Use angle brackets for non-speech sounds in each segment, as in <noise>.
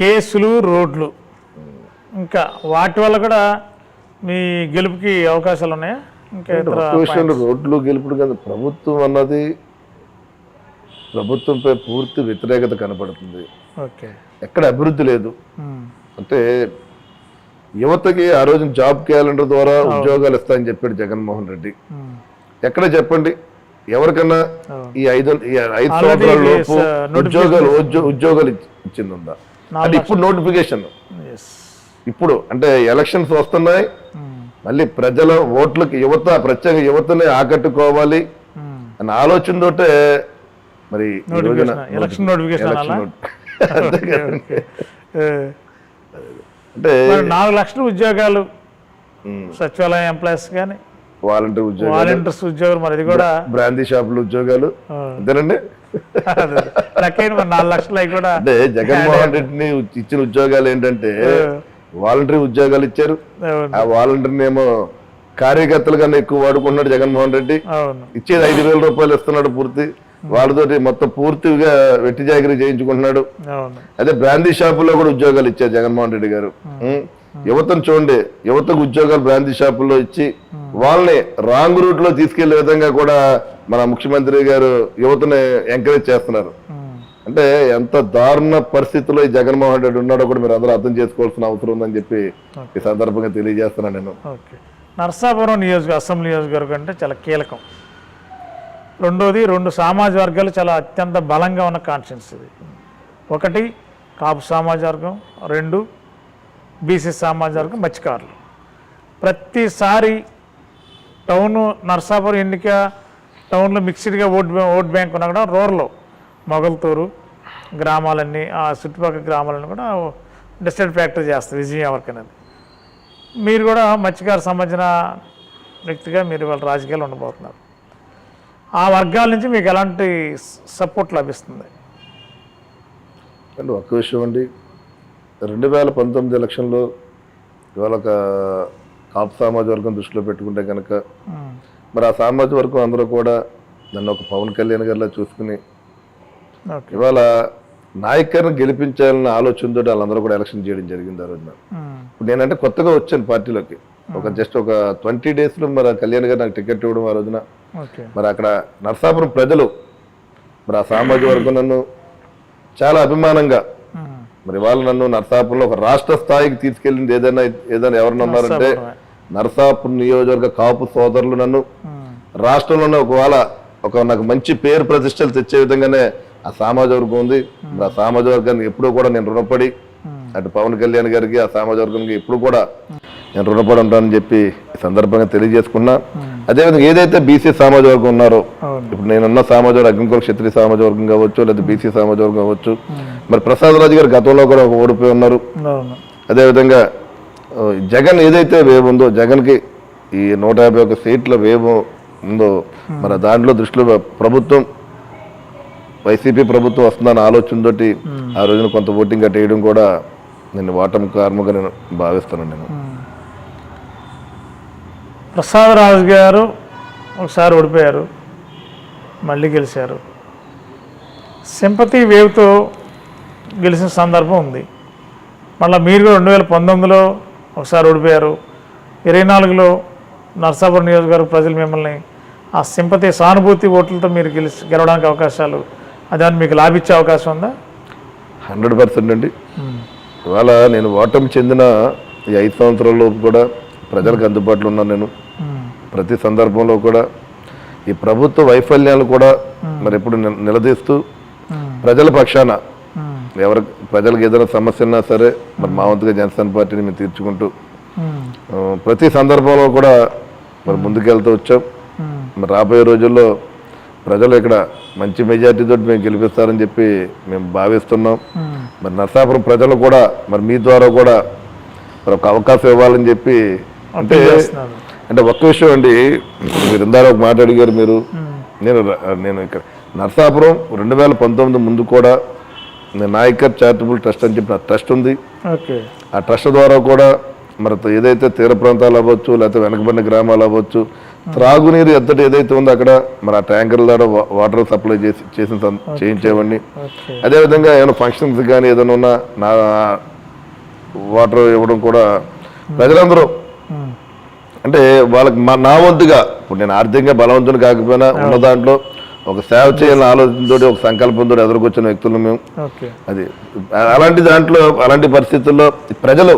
కేసులు రోడ్లు. ఇంకా వాటి వల్ల కూడా మీ గెలుపుకి అవకాశాలు ఉన్నాయా? ఇంకా విషయంలో రోడ్లు గెలుపుడు కదా ప్రభుత్వం అన్నది ప్రభుత్వంపై పూర్తి వ్యతిరేకత కనపడుతుంది. ఎక్కడ అభివృద్ధి లేదు. అంటే యువతకి ఆ రోజు జాబ్ క్యాలెండర్ ద్వారా ఉద్యోగాలు ఇస్తాయని చెప్పాడు జగన్మోహన్ రెడ్డి. ఎక్కడ చెప్పండి? ఎవరికన్నా. ఈ ఐదు ఈ ఐదు సంవత్సరాల లోపు uh, ఉద్యోగాలు ఉద్యో- ఉద్యోగాలు ఇచ్చి- ఇచ్చిందా అంటే ఇప్పుడు నోటిఫికేషన్. ఇప్పుడు అంటే ఎలక్షన్స్ వస్తున్నాయి ఉమ్, మళ్ళీ ప్రజల ఓట్లకి యువత ప్రత్యేక యువతని ఆకట్టుకోవాలి. అన్న ఆలోచనతోటే మరి అలా? note- <laughs> అంతే ఓకే, కదా. ఓకే. ఏ, అంటే మరి నాలుగు లక్షల ఉద్యోగాలు ఉమ్, సచివాలయం ఎంప్లాయీస్ కానీ వాలంటీర్ ఉద్యోగాలు వాలంటీర్స్ ఉద్యోగులు మరి ఇది కూడా బ్రాందీ షాపులు ఉద్యోగాలు అంతేనండి అదే. మరి నాలుగు లక్షలు అవి కూడా అంటే జగన్మోహన్ రెడ్డిని ఇచ్చిన ఉద్యోగాలు ఏంటంటే వాలంటరీ ఉద్యోగాలు ఇచ్చారు. ఆ వాలంటీర్ని ఏమో కార్యకర్తలు కన్నా ఎక్కువ వాడుకున్నాడు జగన్మోహన్ రెడ్డి. ఇచ్చేది ఐదు వేల రూపాయలు ఇస్తున్నాడు పూర్తి. వాళ్ళతోటి మొత్తం పూర్తిగా వెట్టి జాగిరి చేయించుకుంటున్నాడు. అదే బ్రాందీ షాపుల్లో కూడా ఉద్యోగాలు ఇచ్చారు జగన్మోహన్ రెడ్డి గారు. యువతను చూడండి యువతకు ఉద్యోగాలు బ్రాందీ షాపుల్లో ఇచ్చి వాళ్ళని రాంగ్ రూట్లో తీసుకెళ్ళే విధంగా కూడా మన ముఖ్యమంత్రి గారు యువతని ఎంకరేజ్ చేస్తున్నారు. అంటే ఎంత దారుణ పరిస్థితిలో ఈ జగన్మోహన్ రెడ్డి ఉన్నాడో కూడా మీరు అందరూ అర్థం చేసుకోవాల్సిన అవసరం ఉందని చెప్పి ఈ సందర్భంగా తెలియజేస్తున్నాను నేను. నరసాపురం నియోజక అసెంబ్లీ నియోజకవర్గం అంటే చాలా కీలకం. రెండోది రెండు సామాజిక వర్గాలు చాలా అత్యంత బలంగా ఉన్న కాన్స్టిట్యూన్స్ ఇది. ఒకటి కాపు సామాజిక వర్గం. రెండు బీసీ సామాజిక వర్గం మత్స్యకారులు. ప్రతిసారి టౌను నర్సాపురం ఎన్నిక టౌన్లో మిక్స్డ్గా ఓట్ ఓట్ బ్యాంక్ ఉన్నా కూడా రూరల్లో మొగల్తూరు గ్రామాలన్నీ ఆ చుట్టుపక్కల గ్రామాలన్నీ కూడా డిస్టెంట్ ఫ్యాక్టర్ చేస్తారు విజయం వర్క్ అనేది. మీరు కూడా మత్స్యకారు సంబంధించిన వ్యక్తిగా మీరు వాళ్ళ రాజకీయాలు ఉండబోతున్నారు. ఆ వర్గాల నుంచి మీకు ఎలాంటి సపోర్ట్ లభిస్తుంది? ఒక విషయం అండి. రెండు వేల పంతొమ్మిది ఎలక్షన్లో ఇవాళ ఒక కాపు సామాజిక వర్గం దృష్టిలో పెట్టుకుంటే కనుక ఉమ్, మరి ఆ సామాజిక వర్గం అందరూ కూడా నన్ను ఒక పవన్ కళ్యాణ్ గారిలా చూసుకుని ఇవాళ నాయకర్ని గెలిపించాలన్న ఆలోచనతో వాళ్ళందరూ కూడా ఎలక్షన్ చేయడం జరిగింది ఆ రోజున. ఉమ్, ఇప్పుడు నేనంటే కొత్తగా వచ్చాను పార్టీలోకి. ఒక జస్ట్ ఒక ట్వంటీ డేస్లో మరి కళ్యాణ్ గారు నాకు టికెట్ ఇవ్వడం ఆ రోజున. మరి అక్కడ నరసాపురం ప్రజలు మరి ఆ సామాజిక వర్గం నన్ను చాలా అభిమానంగా మరి వాళ్ళు నన్ను నరసాపురంలో ఒక రాష్ట్ర స్థాయికి తీసుకెళ్ళింది ఏదైనా ఏదైనా ఎవరైనా ఉన్నారంటే. నరసాపురం నియోజకవర్గ కాపు సోదరులు నన్ను రాష్ట్రంలోనే ఒకవేళ ఒక నాకు మంచి పేరు ప్రతిష్టలు తెచ్చే విధంగానే ఆ సామాజిక వర్గం ఉంది. ఆ సామాజిక వర్గానికి ఎప్పుడూ కూడా నేను రుణపడి అటు పవన్ కళ్యాణ్ గారికి ఆ సామాజిక వర్గానికి ఎప్పుడు కూడా నేను రుణపడి ఉంటానని చెప్పి సందర్భంగా తెలియజేసుకున్నా. అదేవిధంగా ఏదైతే బీసీ సామాజిక వర్గం ఉన్నారో ఇప్పుడు నేనున్న సామాజిక వర్గం క్షత్రియ సామాజిక వర్గం కావచ్చు లేదా బీసీ సామాజిక వర్గం కావచ్చు మరి ప్రసాద్ రాజు గారు గతంలో కూడా ఒక ఓడిపోయి ఉన్నారు. అదేవిధంగా జగన్ ఏదైతే వేవ్ ఉందో జగన్కి ఈ నూట యాభై ఒక్క సీట్ల వేవ్ ఉందో మరి దాంట్లో దృష్టిలో ప్రభుత్వం వైసీపీ ప్రభుత్వం వస్తుందన్న ఆలోచనతోటి ఆ రోజున కొంత ఓటింగ్ అటు వేయడం కూడా నేను ఓటమి కారణంగా నేను భావిస్తున్నాను నేను. ప్రసాద్ రాజు గారు ఒకసారి ఓడిపోయారు మళ్ళీ గెలిచారు. సింపతి వేవ్తో గెలిచిన సందర్భం ఉంది. మళ్ళీ మీరు కూడా రెండు వేల పంతొమ్మిదిలో ఒకసారి ఓడిపోయారు. ఇరవై నాలుగులో నర్సాపురం నియోజకవర్గ ప్రజలు మిమ్మల్ని ఆ సింపతి సానుభూతి ఓట్లతో మీరు గెలిచి గెలవడానికి అవకాశాలు అదాన్ని మీకు లాభించే అవకాశం ఉందా? హండ్రెడ్ పర్సెంట్ అండి. ఇవాళ నేను ఓటమి చెందిన ఈ ఐదు సంవత్సరాల లోపు కూడా ప్రజలకు అందుబాటులో ఉన్నాను నేను. ప్రతి సందర్భంలో కూడా ఈ ప్రభుత్వ వైఫల్యాలు కూడా మరి ఎప్పుడు నిల- నిలదీస్తూ ప్రజల పక్షాన ఎవరి ప్రజలకు ఏదైనా సమస్య ఉన్నా సరే మరి మా వంతుగా జనసేన పార్టీని మేము తీర్చుకుంటూ ప్రతి సందర్భంలో కూడా మరి ముందుకెళ్తూ వచ్చాం. మరి రాబోయే రోజుల్లో ప్రజలు ఇక్కడ మంచి మెజార్టీతో మేము గెలిపిస్తారని చెప్పి మేము భావిస్తున్నాం. మరి నరసాపురం ప్రజలు కూడా మరి మీ ద్వారా కూడా మరి ఒక అవకాశం ఇవ్వాలని చెప్పి అంటే అంటే ఒక్క విషయం అండి మీరు ఇందాక ఒక మాట అడిగారు మీరు. నేను నేను ఇక్కడ నరసాపురం రెండు వేల పంతొమ్మిది ముందు కూడా నాయకర్ చారిటబుల్ ట్రస్ట్ అని చెప్పిన ట్రస్ట్ ఉంది. ఆ ట్రస్ట్ ద్వారా కూడా మరి ఏదైతే తీర ప్రాంతాలు అవ్వచ్చు లేకపోతే వెనకబడిన గ్రామాలు అవ్వచ్చు త్రాగునీరు ఎద్దటి ఏదైతే ఉందో అక్కడ మరి ఆ ట్యాంకర్ల ద్వారా వాటర్ సప్లై చేసి చేసిన చేయించేవాడిని. అదేవిధంగా ఏమైనా ఫంక్షన్స్ కానీ ఏదైనా ఉన్నా నా వాటర్ ఇవ్వడం కూడా ప్రజలందరూ. అంటే వాళ్ళకి మా నా వంతుగా ఇప్పుడు నేను ఆర్థికంగా బలవంతుని కాకపోయినా ఉన్న దాంట్లో ఒక సేవ చేయాలని ఆలోచనతో ఒక సంకల్పంతో ఎదురుకొచ్చిన వ్యక్తులు మేము. అది అలాంటి దాంట్లో అలాంటి పరిస్థితుల్లో ప్రజలు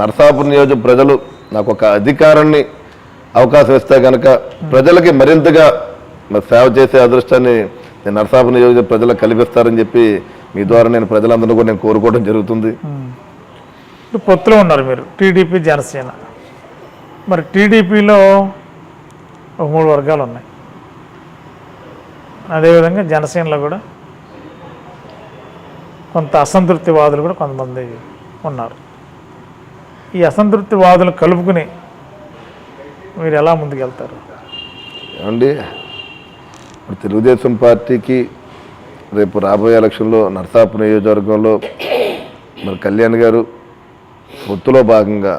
నరసాపురం నియోజక ప్రజలు నాకు ఒక అధికారాన్ని అవకాశం ఇస్తే కనుక ప్రజలకి మరింతగా మరి సేవ చేసే అదృష్టాన్ని నేను నరసాపురం నియోజక ప్రజలకు కల్పిస్తారని చెప్పి మీ ద్వారా నేను ప్రజలందరూ కూడా నేను కోరుకోవడం జరుగుతుంది. పొత్తులో ఉన్నారు మీరు టీడీపీ జనసేన. మరి టీడీపీలో ఒక మూడు వర్గాలు ఉన్నాయి. అదేవిధంగా జనసేనలో కూడా కొంత అసంతృప్తివాదులు కూడా కొంతమంది ఉన్నారు. ఈ అసంతృప్తివాదులు కలుపుకుని మీరు ఎలా ముందుకెళ్తారు? ఏమండి? ఇప్పుడు తెలుగుదేశం పార్టీకి రేపు రాబోయే ఎలక్షన్లో నర్సాపు నియోజకవర్గంలో మరి కళ్యాణ్ గారు పొత్తులో భాగంగా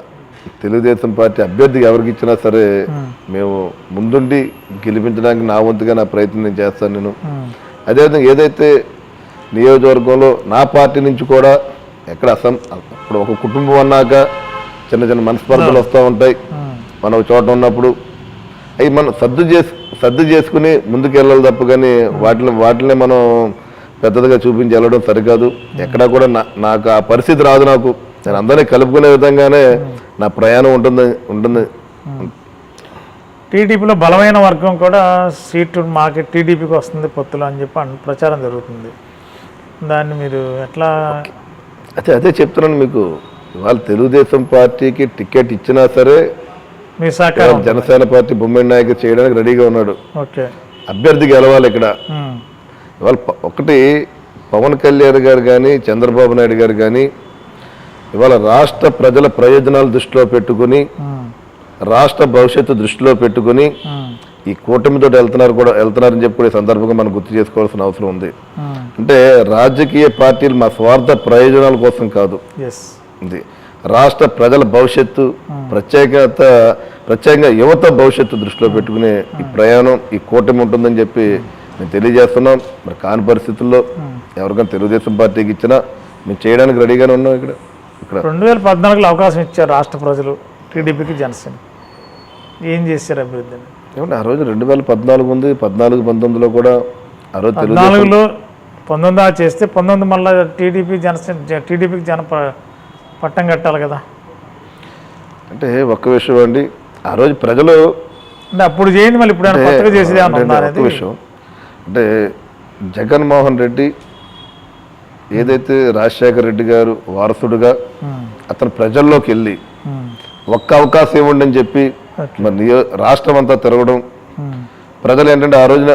తెలుగుదేశం పార్టీ అభ్యర్థికి ఎవరికి ఇచ్చినా సరే మేము ముందుండి గెలిపించడానికి నా వంతుగా నా ప్రయత్నం నేను చేస్తాను నేను. అదేవిధంగా ఏదైతే నియోజకవర్గంలో నా పార్టీ నుంచి కూడా ఎక్కడ అసం ఇప్పుడు ఒక కుటుంబం అన్నాక చిన్న చిన్న మనస్పర్ధలు వస్తూ ఉంటాయి. మనం చోట ఉన్నప్పుడు అవి మనం సర్దు చేసు సర్దు చేసుకుని ముందుకు వెళ్ళాలి తప్ప కానీ వాటిని వాటిని మనం పెద్దదిగా చూపించి వెళ్ళడం సరికాదు. ఎక్కడా కూడా నాకు ఆ పరిస్థితి రాదు నాకు. నేను అందరినీ కలుపుకునే విధంగానే నా ప్రయాణం ఉంటుంది ఉంటుంది. టీడీపీలో బలమైన వర్గం కూడా సీటు మాకే టీడీపీకి వస్తుంది పొత్తులో అని చెప్పి ప్రచారం జరుగుతుంది. దాన్ని మీరు ఎట్లా అదే అదే చెప్తున్నాను మీకు. ఇవాళ తెలుగుదేశం పార్టీకి టికెట్ ఇచ్చినా సరే మీ సహకారం జనసేన పార్టీ బొమ్మిడి నాయకు చేయడానికి రెడీగా ఉన్నాడు. ఓకే. అభ్యర్థి గెలవాలి ఇక్కడ. ఇవాళ ఒకటి పవన్ కళ్యాణ్ గారు కానీ చంద్రబాబు నాయుడు గారు కానీ ఇవాళ రాష్ట్ర ప్రజల ప్రయోజనాలు దృష్టిలో పెట్టుకుని రాష్ట్ర భవిష్యత్తు దృష్టిలో పెట్టుకుని ఈ కూటమితో వెళ్తున్నారు కూడా వెళ్తున్నారని చెప్పి కూడా ఈ సందర్భంగా మనం గుర్తు చేసుకోవాల్సిన అవసరం ఉంది. అంటే రాజకీయ పార్టీలు మా స్వార్థ ప్రయోజనాల కోసం కాదు. ఉంది. రాష్ట్ర ప్రజల భవిష్యత్తు ప్రత్యేకత ప్రత్యేకంగా యువత భవిష్యత్తు దృష్టిలో పెట్టుకుని ఈ ప్రయాణం ఈ కూటమి ఉంటుందని చెప్పి మేము. తెలియజేస్తున్నాం. మరి కాని పరిస్థితుల్లో ఎవరికైనా తెలుగుదేశం పార్టీకి ఇచ్చినా మేము చేయడానికి రెడీగానే ఉన్నాం ఇక్కడ. ఇక్కడ. రెండు వేల పద్నాలుగులో అవకాశం ఇచ్చారు రాష్ట్ర ప్రజలు టీడీపీకి జనసేన. ఏం చేశారు అభివృద్ధిని ఏమంటే ఆ రోజు రెండు వేల పద్నాలుగు ఉంది పద్నాలుగు పంతొమ్మిదిలో కూడా ఆ రోజు పద్నాలుగులో పంతొమ్మిది చేస్తే పంతొమ్మిది మళ్ళీ టీడీపీ జనసేన టీడీపీకి జన పట్టం కట్టాలి కదా. అంటే ఒక్క విషయం అండి ఆ రోజు ప్రజలు అంటే అప్పుడు చేయండి మళ్ళీ ఇప్పుడు కొత్తగా చేసేది అనేది? విషయం. అంటే జగన్మోహన్ రెడ్డి ఏదైతే రాజశేఖర రెడ్డి గారు వారసుడుగా అతను ప్రజల్లోకి వెళ్ళి ఒక్క అవకాశం ఇవ్వండి అని చెప్పి మరి రాష్ట్రం అంతా తిరగడం ప్రజలు ఏంటంటే ఆ రోజున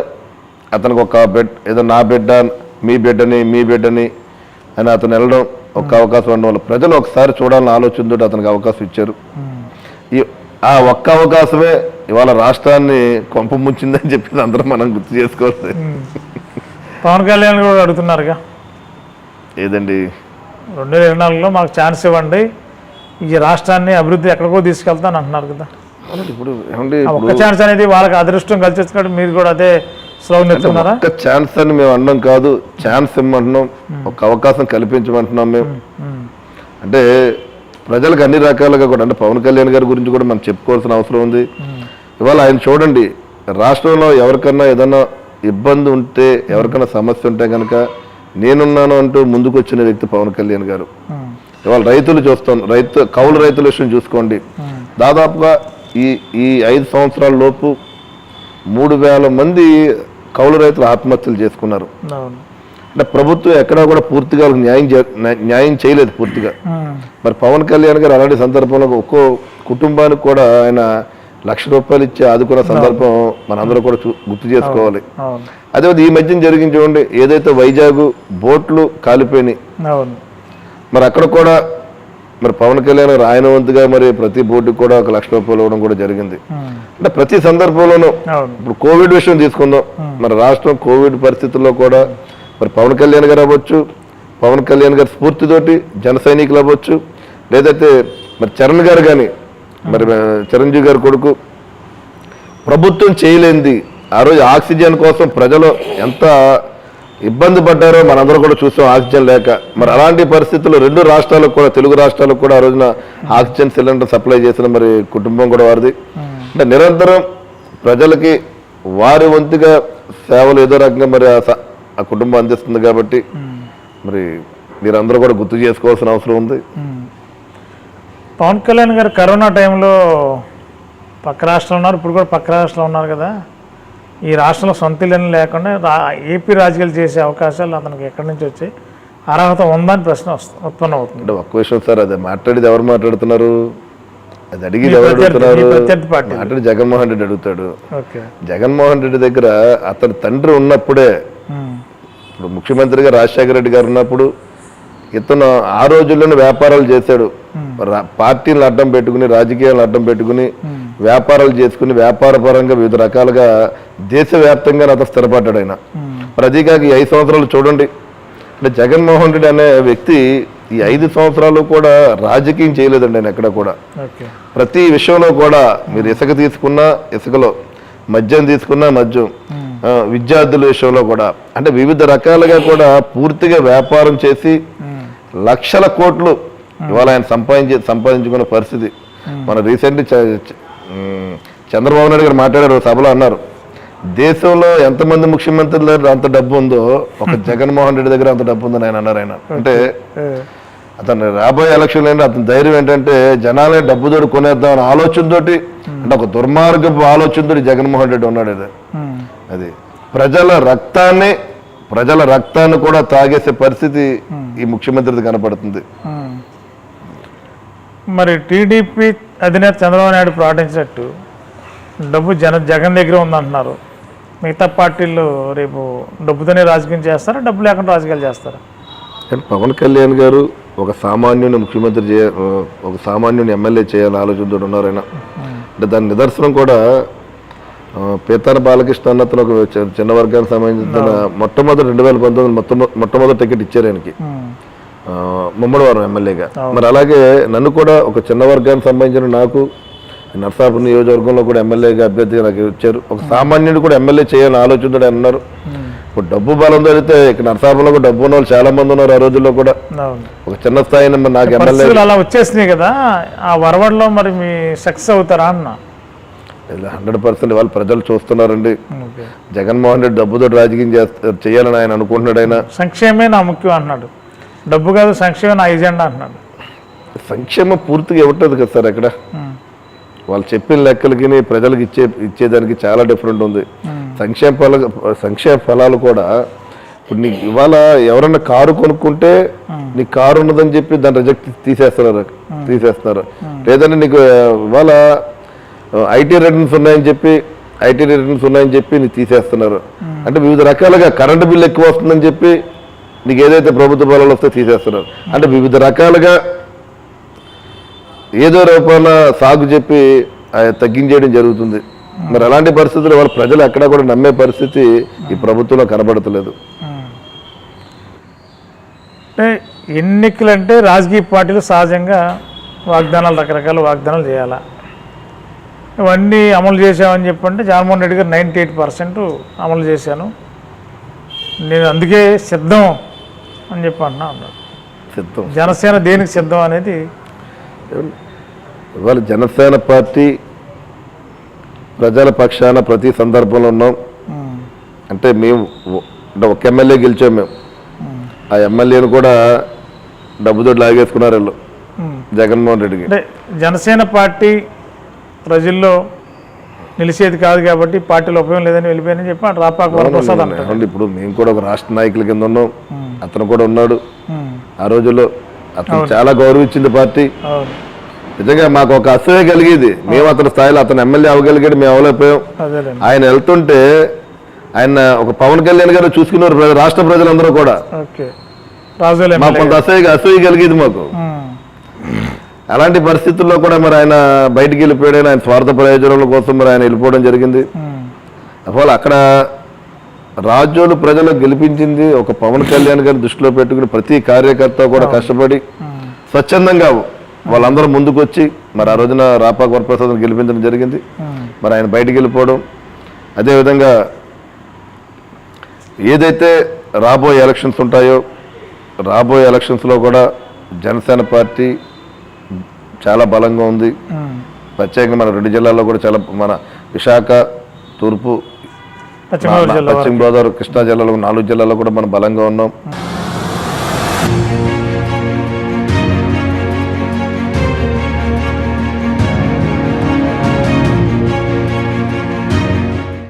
అతనికి ఒక బెడ్ ఏదో నా బిడ్డ మీ బిడ్డని మీ బిడ్డని అని అతను వెళ్ళడం ఒక్క అవకాశం ఉండడం వల్ల ప్రజలు ఒకసారి చూడాలని ఆలోచనతో అతనికి అవకాశం ఇచ్చారు. ఈ ఆ ఒక్క అవకాశమే ఇవాళ రాష్ట్రాన్ని కొంప ముంచిందని చెప్పి అందరూ మనం గుర్తు చేసుకోవాలి పవన్ కళ్యాణ్ కూడా అడుగుతున్నారుగా. ఏదండి? రెండు వేల ఇరవై నాలుగులో మాకు ఛాన్స్ ఇవ్వండి. ఈ రాష్ట్రాన్ని అభివృద్ధి ఎక్కడికో తీసుకెళ్తాను అంటున్నారు కదా. ఇప్పుడు ఏమండి ఒక్క ఛాన్స్ అనేది వాళ్ళకి అదృష్టం కలిసి వచ్చినట్టు మీరు కూడా అదే స్లోగన్ ఎత్తున్నారా ఒక్క ఛాన్స్ అని మేము అనడం కాదు ఛాన్స్ ఇమ్మంటున్నాం ఒక అవకాశం కల్పించమంటున్నాం మేము. అంటే ప్రజలకు అన్ని రకాలుగా కూడా అంటే పవన్ కళ్యాణ్ గారి గురించి కూడా మనం చెప్పుకోవాల్సిన అవసరం ఉంది. ఇవాళ ఆయన చూడండి రాష్ట్రంలో ఎవరికన్నా ఏదన్నా ఇబ్బంది ఉంటే ఎవరికైనా సమస్య ఉంటే కనుక నేనున్నాను అంటూ ముందుకు వచ్చిన వ్యక్తి పవన్ కళ్యాణ్ గారు. ఉమ్, ఇవాళ రైతులు చూస్తాం రైతు కౌలు రైతుల విషయం చూసుకోండి. దాదాపుగా ఈ ఈ ఐదు సంవత్సరాల లోపు మూడు వేల మంది కౌలు రైతులు ఆత్మహత్యలు చేసుకున్నారు. అంటే ప్రభుత్వం ఎక్కడా కూడా పూర్తిగా న్యాయం చే- న్యాయం చేయలేదు పూర్తిగా. ఉమ్, మరి పవన్ కళ్యాణ్ గారు అలాంటి సందర్భంలో ఒక్కో కుటుంబానికి కూడా ఆయన లక్ష రూపాయలు ఇచ్చి ఆదుకున్న సందర్భం మనందరూ కూడా చూ- గుర్తు చేసుకోవాలి. అదే ఈ మధ్యన జరిగింది చూడండి ఏదైతే వైజాగ్ బోట్లు కాలిపోయినాయి. మరి అక్కడ కూడా మరి పవన్ కళ్యాణ్ గారు ఆయన వంతుగా మరి ప్రతి బోర్డుకి కూడా ఒక లక్ష రూపాయలు ఇవ్వడం కూడా జరిగింది. అంటే ప్రతి సందర్భంలోనూ ఇప్పుడు కోవిడ్ విషయం తీసుకుందాం. మరి రాష్ట్రం కోవిడ్ పరిస్థితుల్లో కూడా మరి పవన్ కళ్యాణ్ గారు అవ్వచ్చు పవన్ కళ్యాణ్ గారి స్ఫూర్తితోటి జన సైనికులు అవ్వచ్చు లేదైతే మరి చరణ్ గారు కానీ మరి చిరంజీవి గారి కొడుకు. ప్రభుత్వం చేయలేంది. ఆ రోజు ఆక్సిజన్ కోసం ప్రజలు ఎంత ఇబ్బంది పడ్డారో మనందరం కూడా చూసాం ఆక్సిజన్ లేక. మరి అలాంటి పరిస్థితుల్లో రెండు రాష్ట్రాలకు కూడా తెలుగు రాష్ట్రాలకు కూడా ఆ రోజున ఆక్సిజన్ సిలిండర్ సప్లై చేసిన మరి కుటుంబం కూడా వారిది. అంటే నిరంతరం ప్రజలకి వారి వంతుగా సేవలు ఏదో రకంగా మరి ఆ స- ఆ కుటుంబం అందిస్తుంది కాబట్టి. మరి మీరందరూ కూడా గుర్తు చేసుకోవాల్సిన అవసరం ఉంది. పవన్ కళ్యాణ్ గారు కరోనా టైంలో పక్క రాష్ట్రంలో ఉన్నారు ఇప్పుడు కూడా పక్క రాష్ట్రంలో ఉన్నారు కదా. ఈ రాష్ట్రంలో సొంత ఇల్లు లేకుండా ఏపీ రాజకీయాలు చేసే అవకాశాలు అతనికి ఎక్కడి నుంచి వచ్చాయి? అర్హత ఉందని ప్రశ్న వస్తు ఉత్పన్నం అవుతుంది. అంటే ఒక్క విషయం సార్ అదే మాట్లాడేది ఎవరు మాట్లాడుతున్నారు? అది అడిగేది మీ ఎవరు అడుగుతున్నారు. మాట్లాడి జగన్మోహన్ రెడ్డి అడుగుతాడు. ఓకే. జగన్మోహన్ రెడ్డి దగ్గర అతని తండ్రి ఉన్నప్పుడే. ఇప్పుడు ముఖ్యమంత్రిగా రాజశేఖర రెడ్డి గారు ఉన్నప్పుడు ఇతను ఆ రోజుల్లోనే వ్యాపారాలు చేశాడు. పార్టీలను అడ్డం పెట్టుకుని రాజకీయాలను అడ్డం పెట్టుకుని వ్యాపారాలు చేసుకుని వ్యాపార పరంగా వివిధ రకాలుగా దేశవ్యాప్తంగా అతను స్థిరపడ్డాడు ఆయన. మరి అదే కాక ఈ ఐదు సంవత్సరాలు చూడండి. అంటే జగన్మోహన్ రెడ్డి అనే వ్యక్తి ఈ ఐదు సంవత్సరాలు కూడా రాజకీయం చేయలేదండి ఆయన ఎక్కడ కూడా. ప్రతి విషయంలో కూడా మీరు ఇసుక తీసుకున్నా ఇసుకలో మద్యం తీసుకున్నా మద్యం విద్యార్థుల విషయంలో కూడా. అంటే వివిధ రకాలుగా కూడా పూర్తిగా వ్యాపారం చేసి లక్షల కోట్లు ఇవాళ ఆయన సంపాదించి సంపాదించుకున్న పరిస్థితి. మన రీసెంట్లీ చంద్రబాబు నాయుడు గారు మాట్లాడారు సభలో అన్నారు. దేశంలో ఎంతమంది ముఖ్యమంత్రుల దగ్గర అంత డబ్బు ఉందో ఒక <laughs> జగన్మోహన్ రెడ్డి దగ్గర అంత డబ్బు ఉందని ఆయన అన్నారు ఆయన. అంటే అతను రాబోయే ఎలక్షన్ ఏంటి అతని ధైర్యం ఏంటంటే జనాలే డబ్బు తోడు కొనేద్దాం అనే ఆలోచనతోటి అంటే ఒక దుర్మార్గపు ఆలోచనతోటి జగన్మోహన్ రెడ్డి ఉన్నాడు ఉమ్. అది ప్రజల రక్తాన్ని ప్రజల రక్తాన్ని కూడా తాగేసే పరిస్థితి ఈ ముఖ్యమంత్రిది కనపడుతుంది. మరి టీడీపీ అధినేత చంద్రబాబు నాయుడు ప్రకటించినట్టు డబ్బు జన జగన్ దగ్గర ఉందంటున్నారు. మిగతా పార్టీలు రేపు డబ్బుతోనే రాజకీయం చేస్తారా? డబ్బు లేకుండా రాజకీయాలు చేస్తారా? కానీ పవన్ కళ్యాణ్ గారు ఒక సామాన్యుని ముఖ్యమంత్రి చేయ ఒక సామాన్యుని ఎమ్మెల్యే చేయాలని ఆలోచనతో ఉన్నారు ఆయన. అంటే దాని నిదర్శనం కూడా పీతాన బాలకృష్ణ అన్న అతను ఒక చిన్న వర్గానికి సంబంధించిన మొట్టమొదటి రెండు వేల పంతొమ్మిది మొత్తం మొట్టమొదటి టికెట్ ఇచ్చారు ఆయనకి. ఆ, ముమ్మడివారం ఎమ్మెల్యేగా. మరి అలాగే నన్ను కూడా ఒక చిన్న వర్గానికి సంబంధించిన నాకు నర్సాపురం నియోజకవర్గంలో కూడా ఎమ్మెల్యేగా అభ్యర్థిగా నాకు ఇచ్చారు. ఒక సామాన్యుడు కూడా ఎమ్మెల్యే చేయాలని ఆలోచనతో ఆయన ఉన్నారు ఇప్పుడు డబ్బు బలం దొరికితే ఇక్కడ నర్సాపురంలో కూడా డబ్బు ఉన్న వాళ్ళు చాలా మంది ఉన్నారు ఆ రోజుల్లో కూడా. ఒక చిన్న స్థాయి నాకు ఎమ్మెల్యే అలా వచ్చేసినాయి కదా ఆ వరవడిలో మరి మీ సక్సెస్ అవుతారా అన్న? హండ్రెడ్ పర్సెంట్ వాళ్ళు ప్రజలు చూస్తున్నారండి. జగన్మోహన్ రెడ్డి డబ్బుతో రాజకీయం చేస్తారు చేయాలని ఆయన అనుకుంటున్నాడు ఆయన. సంక్షేమే నా ముఖ్యం అంటున్నాడు. డబ్బు కాదు సంక్షేమే నా ఎజెండా అంటున్నాడు. సంక్షేమం పూర్తిగా ఇవ్వట్లేదు కదా సార్ అక్కడ. వాళ్ళు చెప్పిన లెక్కలకి ప్రజలకు ఇచ్చే ఇచ్చేదానికి చాలా డిఫరెంట్ ఉంది. సంక్షేమ ఫల సంక్షేమ ఫలాలు కూడా ఇప్పుడు నీకు ఇవాళ ఎవరన్నా కారు కొనుక్కుంటే నీ కారు ఉన్నదని చెప్పి దాన్ని రిజెక్ట్ తీసేస్తున్నారు. తీసేస్తున్నారు. లేదంటే నీకు ఇవాళ ఐటీ రిటర్న్స్ ఉన్నాయని చెప్పి ఐటీ రిటర్న్స్ ఉన్నాయని చెప్పి నీకు తీసేస్తున్నారు. అంటే వివిధ రకాలుగా కరెంటు బిల్ ఎక్కువ వస్తుందని చెప్పి నీకు ఏదైతే ప్రభుత్వ బలాలు వస్తే తీసేస్తున్నారు. అంటే వివిధ రకాలుగా ఏదో రూపాన సాగు చెప్పి తగ్గించేయడం జరుగుతుంది. మరి అలాంటి పరిస్థితులు వాళ్ళ ప్రజలు ఎక్కడా కూడా నమ్మే పరిస్థితి ఈ ప్రభుత్వంలో కనబడతలేదు. అంటే ఎన్నికలు అంటే రాజకీయ పార్టీలు సహజంగా వాగ్దానాలు రకరకాల వాగ్దానాలు చేయాలా? ఇవన్నీ అమలు చేసామని చెప్పంటే జగన్మోహన్ రెడ్డి గారు నైంటీ ఎయిట్ పర్సెంట్ అమలు చేశాను. నేను అందుకే సిద్ధం అని చెప్పి అంటున్నా అన్నాడు. సిద్ధం. జనసేన దేనికి సిద్ధం అనేది ఇవాళ జనసేన పార్టీ ప్రజల పక్షాన ప్రతి సందర్భంలో ఉన్నాం. అంటే మేము అంటే ఒక ఎమ్మెల్యే గెలిచాం మేము. ఆ ఎమ్మెల్యేను కూడా డబ్బుతో లాగేసుకున్నారు వీళ్ళు. జగన్మోహన్ రెడ్డికి. అంటే జనసేన పార్టీ ప్రజల్లో నిలిచేది కాదు కాబట్టి పార్టీలో ఉపయోగం లేదని వెళ్ళిపోయానని చెప్పి అటు రాపాక వరప్రసాద్ అంటారు ఇప్పుడు మేము కూడా ఒక రాష్ట్ర నాయకుల కింద ఉన్నాం. అతను కూడా ఉన్నాడు. ఆ రోజుల్లో అతను చాలా గౌరవించింది పార్టీ. నిజంగా మాకు ఒక అసూయ కలిగేది. మేము అతని స్థాయిలో అతను ఎమ్మెల్యే అవ్వగలిగాడు మేము అవ్వలేకపోయాం. ఆయన వెళ్తుంటే ఆయన ఒక పవన్ కళ్యాణ్ గారు చూసుకున్నారు రాష్ట్ర ప్రజలందరూ కూడా. మాకు కొంత అసూయ అసూయ కలిగేది మాకు. అలాంటి పరిస్థితుల్లో కూడా మరి ఆయన బయటికి వెళ్ళిపోయాడు. ఆయన స్వార్థ ప్రయోజనాల కోసం మరి ఆయన వెళ్ళిపోవడం జరిగింది. అసలు అక్కడ రాజ్యోలు ప్రజలు గెలిపించింది ఒక పవన్ కళ్యాణ్ గారిని దృష్టిలో పెట్టుకుని ప్రతి కార్యకర్త కూడా కష్టపడి స్వచ్ఛందంగా వాళ్ళందరూ ముందుకొచ్చి మరి ఆ రోజున రాపాక వరప్రసాద్ గెలిపించడం జరిగింది. మరి ఆయన బయటికి వెళ్ళిపోవడం. అదేవిధంగా ఏదైతే రాబోయే ఎలక్షన్స్ ఉంటాయో రాబోయే ఎలక్షన్స్లో కూడా జనసేన పార్టీ చాలా బలంగా ఉంది. ప్రత్యేకంగా మన రెండు జిల్లాల్లో కూడా చాలా మన విశాఖ తూర్పు పశ్చిమ గోదావరి కృష్ణా జిల్లాలో నాలుగు జిల్లాల్లో కూడా మనం బలంగా ఉన్నాం.